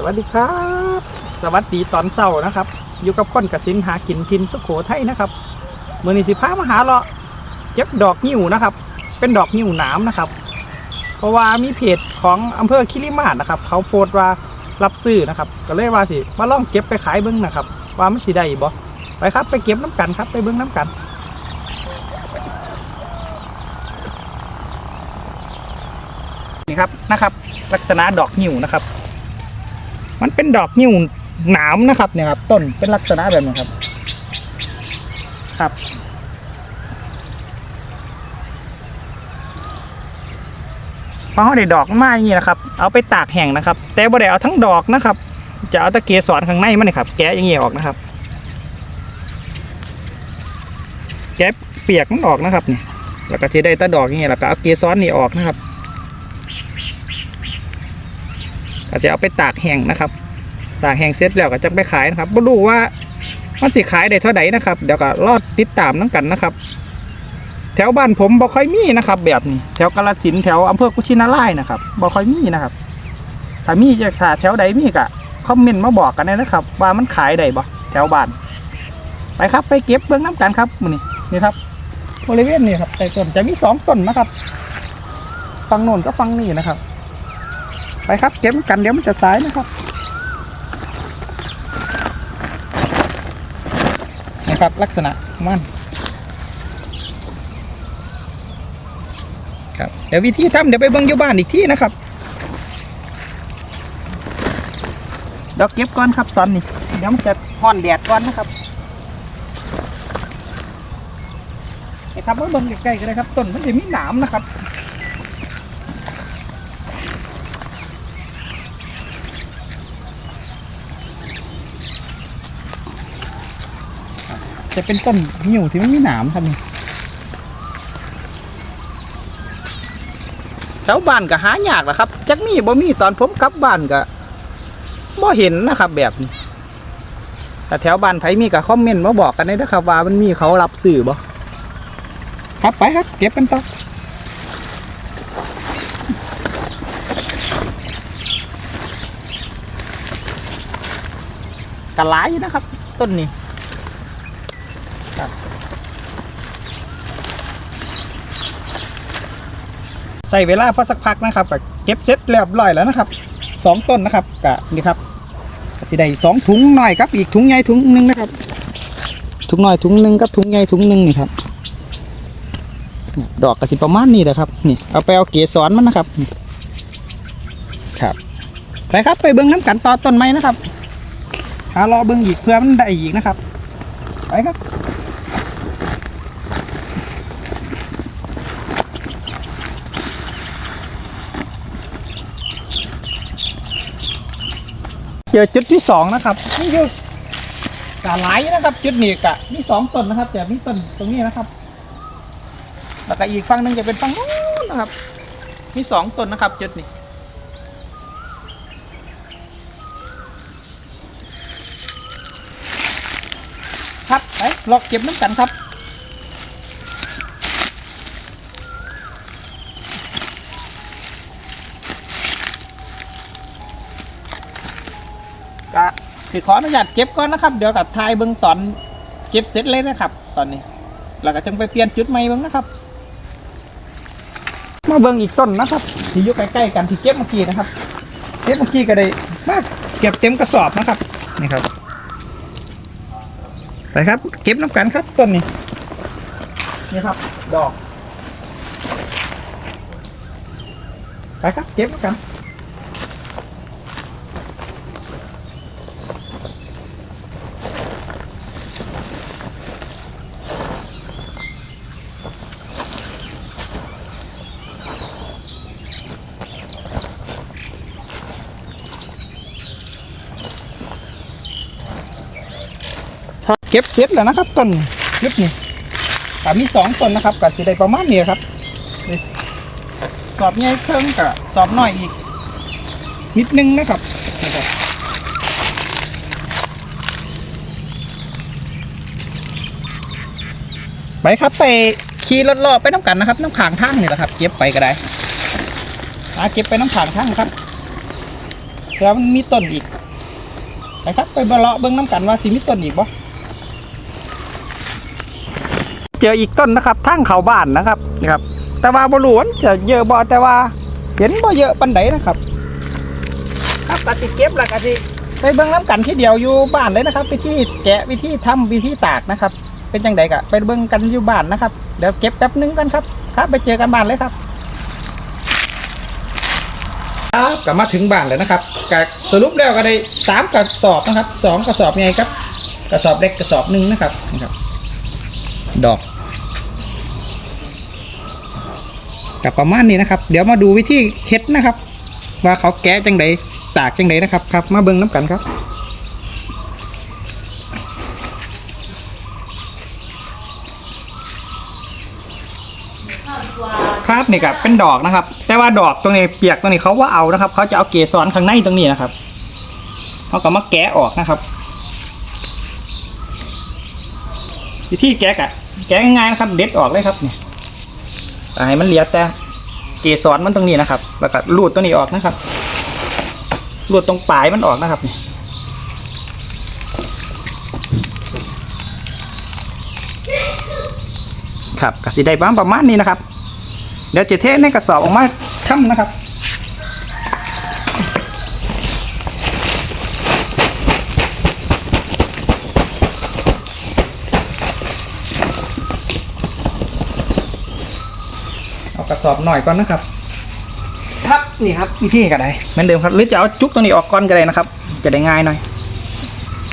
สวัสดีครับ สวัสดีตอนเช้านะครับ อยู่กับคนกสินหากินทินสุโขทัยนะครับเมื่อนิสิพามาหาเลาะเก็บดอกนิ้วนะครับ เป็นดอกนิ้วหนามนะครับ เพราะว่ามีเพจของอำเภอคิริมาศนะครับ เขาโพสต์ว่ารับซื้อนะครับ ก็เลยว่าสิมาล่องเก็บไปขายเบิ้งนะครับ ว่ามันสิได้บ่ไปครับไปเก็บน้ำกันครับไปเบิ้งน้ำกันนี่ครับนะครับ ลักษณะดอกนิ้วนะครับ มันเป็นดอกนิ้วหนามนะครับเนี่ยครับ ต้นเป็นลักษณะแบบนี้ครับ ครับ พอเขาได้ดอกมาอย่างนี้นะครับ เอาไปตากแห้งนะครับ แต่บ่ได้เอาทั้งดอกนะครับ จะเอาตะเกียสอนข้างในมันนี่ครับ แกะอย่างนี้ออกนะครับ แกะเปียกมันออกนะครับนี่แล้วก็ที่ได้ตะดอกอย่างนี้แล้วก็เอาเกสรนี่ออกนะครับ ก็จะเอาไปตากแห้งนะครับ ตากแห้งเสร็จแล้วก็จะไปขายนะครับไม่รู้ว่ามันสิขายได้เท่าไหร่นะครับ เดี๋ยวก็รอดติดตามน้ำกันนะครับ แถวบ้านผมบ่ค่อยมีนะครับ แบบนี้แถวกาฬสินแถวอำเภอกุชินาราชนะครับบ่ค่อยมีนะครับ ถ้ามีจะถ้าแถวใดมีก็คอมเมนต์มาบอกกันได้นะครับ ว่ามันขายได้บ่แถวบ้านไปครับไปเก็บเบื้องน้ำกันครับนี้นี่ครับบริเวณนี้ครับแต่ต้นจะมีสองต้นนะครับฝั่งโน้นก็ฝั่งนี้นะครับ ไปครับเก็บกันเดี๋ยวมันจะสายนะครับนะครับลักษณะมันครับเดี๋ยววิธีทำเดี๋ยวไปเบิ่งอยู่บ้านอีกที่นะครับเดี๋ยวเก็บก่อนครับตอนนี้เดี๋ยวมันจะห่อนแดดก่อนนะครับนี่ครับมาเบิ่งใกล้ๆกันเลยครับต้นมันจะมีหนามนะครับ จะเป็นต้นหิวที่ไม่มีหนามครับนี่แถวบ้านก็หายากแหละครับจักมีบ่มีตอนผมกลับบ้านก็บ่เห็นนะครับ แบบนี้แต่แถวบ้านไผมีก็คอมเมนต์มาบอกกันได้นะครับว่ามันมีเขารับสื่อบ่ครับไปครับ เก็บกันต่อกันหลายนะครับ ต้นนี้ ใส่เวลาพอสักพักนะครับก็เก็บเสร็จเรียบร้อยแล้วนะครับสองต้นนะครับกะนี่ครับก็สิได้สองถุงหน่อยครับอีกถุงใหญ่ถุงหนึ่งนะครับถุงหน่อยถุงหนึ่งกับถุงใหญ่ถุงหนึ่งนี่ครับดอกกระสิประมาณนี้แหละครับนี่เอาไปเอาเกสรมันนะครับครับไปครับไปเบิ้งน้ำกันต่อต้นไม้นะครับหารอเบิ้งอีกเพื่อมันได้อีกนะครับไปครับ เจอจุดที่สองนะครับนี่คือกาหลนะครับ จุดนี้กะมีสองต้นนะครับ แต่มีต้นตรงนี้นะครับแล้วก็อีกฝั่งหนึ่งจะเป็นฝั่งนู้นนะครับ มีสองต้นนะครับ จุดนี้ครับไปลอกเก็บน้ำกันครับ สิขออนุญาตเก็บก่อนนะครับ เดี๋ยวกับทายเบิ้องตอนเก็บเสร็จเลยนะครับ ตอนนี้แล้วก็จึงไปเปลี่ยนจุดใหม่เบิ้งนะครับ มาเบิ้องอีกต้นนะครับที่อยู่ใกล้ๆกันที่เก็บเมื่อกี้นะครับ เก็บเมื่อกี้ก็ได้มากเก็บเต็มกระสอบนะครับนี่ครับไปครับ เก็บน้ำกันครับต้นนี้นี่ครับ ดอกไปครับเก็บน้ำกัน เก็บเสร็จแล้วนะครับต้นยุดนี่แต่มีสองต้นนะครับก็จะได้ประมาณนี้ครับสอบใหญ่เครื่องกับสอบน้อยอีก นิดนึงนะครับไปครับไปขี่รถรอบไปน้ำกันนะครับ น้ำขางทางนี่แหละครับ เก็บไปก็ได้หาเก็บไปน้ำขางทางครับเผื่อมันมีต้นอีกนะครับไปบเลาะเบิ่งน้ำกันว่าสิมีต้นอีกบ่ เจออีกต้นนะครับทางเขาบ้านนะครับนี่ครับ แต่ว่าบ่รู้ว่าจะเยอะบ่แต่ว่าเห็นบ่เยอะปานใดนะครับครับกติเก็บแล้วกติไปเบิ่งน้ำกันที่เดียวอยู่บ้านเลยนะครับ วิธีแกะวิธีทำวิธีตากนะครับ เป็นจังไดกะไปเบิ่งกันอยู่บ้านนะครับเดี๋ยวเก็บแป๊บนึงกันครับ ครับ ไปเจอกันบ้านเลยครับครับกลับมาถึงบ้านแล้วนะครับกะสรุปแล้วก็ได้สามกระสอบนะครับสองกระสอบไงครับ กระสอบเล็กกระสอบหนึ่งนะครับนะครับ ดอก กับประมาณนี้นะครับ เดี๋ยวมาดูวิธีเค็ดนะครับ ว่าเขาแกะจังไดตากจังไดนะครับครับ มาเบิ่งน้ำกันครับครับนี่ครับเป็นดอกนะครับ แต่ว่าดอกตรงนี้เปียกตรงนี้เขาว่าเอานะครับ เขาจะเอาเกสรข้างในตรงนี้นะครับเขาก็มาแกะออกนะครับวิธีแกะกะแกะง่ายๆนะครับเด็ดออกเลยครับเนี่ย ให้มันเหลียแต่เกสรมันตรงนี้นะครับ แล้วก็รูดตัวนี้ออกนะครับ รูดตรงปลายมันออกนะครับครับกสิได้บ้างประมาณนี้นะครับ เดี๋ยวจะเทในกระสอบออกมาทำนะครับ กระสอบหน่อยก่อนนะครับ ครับนี่ครับวิธีก็ได้เหมือนเดิมครับหรือจะเอาจุกตัวนี้ออกก่อนก็ได้นะครับ จะได้ง่ายหน่อย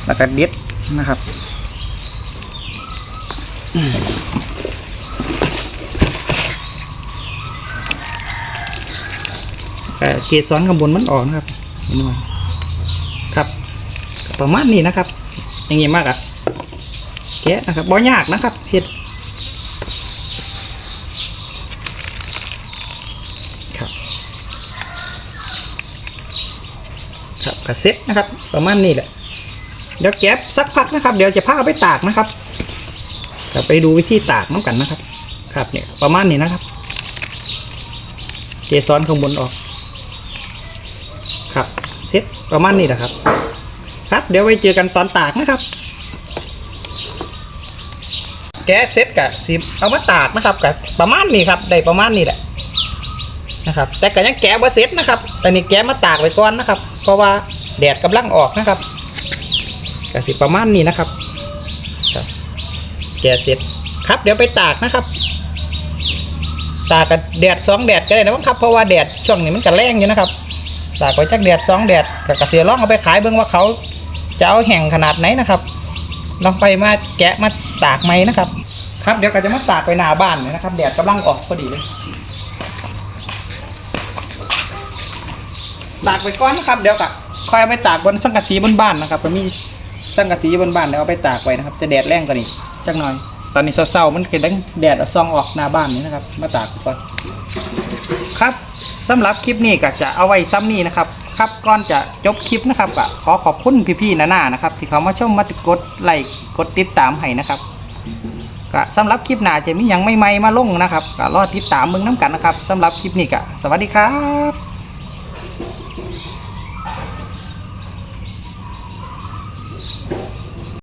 แล้วก็เด็ดนะครับเอ่อเกสรข้างบนมันออกนะครับเห็นไหมครับก็ประมาณนี้นะครับ อย่างงี้มากอะแกะนะครับบ่ยากนะครับเห็ดครับครับ กระเซ็ตนะครับ ประมาณนี้แหละ เดี๋ยวแก๊บสักพักนะครับ เดี๋ยวจะพาเอาไปตากนะครับจะไปดูวิธีตากน้ำกันนะครับ ครับเนี่ยประมาณนี้นะครับ เกสรข้างบนออก ครับเซ็ตประมาณนี้แหละครับ ครับเดี๋ยวไว้เจอกันตอนตากนะครับ แกะเซ็ตกับสิบเอามาตากนะครับกับประมาณนี้ครับได้ประมาณนี้แหละ นะครับ แต่ก็ยังแกะบ่เซ็ตนะครับแต่นี่แกะมาตากไว้ก่อนนะครับ เพราะว่าแดดกำลังออกนะครับกับสิประมาณนี้นะครับแกะเซ็ตครับเดี๋ยวไปตากนะครับ ตากกับแดดสองแดดก็ได้นะครับ เพราะว่าแดดช่วงนี้มันจะแรงอยู่นะครับ ตากไว้จักแดดสองแดดแล้วก็เสียล่องเอาไปขายเบิ่งว่าเขาจะเอาแห่งขนาดไหนนะครับลองไฟมาแกะมาตากไหมนะครับ ครับเดี๋ยวก็จะมาตากไปหน้าบ้านเลยนะครับ แดดกำลังออกพอดีเลย ตากไปก่อนนะครับ เดี๋ยวก็ค่อยเอาไปตากบนสังกะสีบนบ้านนะครับมันมีสังกะสีบนบ้านเดี๋ยวเอาไปตากไว้นะครับ จะแดดแรงกว่านี้จักหน่อย ตอนนี้เศร้าๆมันเกิดแดดเอาซองออกหน้าบ้านนี่นะครับ มาตากก่อนครับสำหรับคลิปนี้ก็จะเอาไว้ซ้ำนี้นะครับครับก่อนจะจบคลิปนะครับก็ขอขอบคุณพี่ๆนานานะครับ ที่เขามาชมมากดไลค์กดติดตามให้นะครับก็สำหรับคลิปหน้าจะมียังไม่ไม่ๆมาลงนะครับก็รอติดตามมึงน้ำกันนะครับสำหรับคลิปนี้ก็สวัสดีครับ Thank you.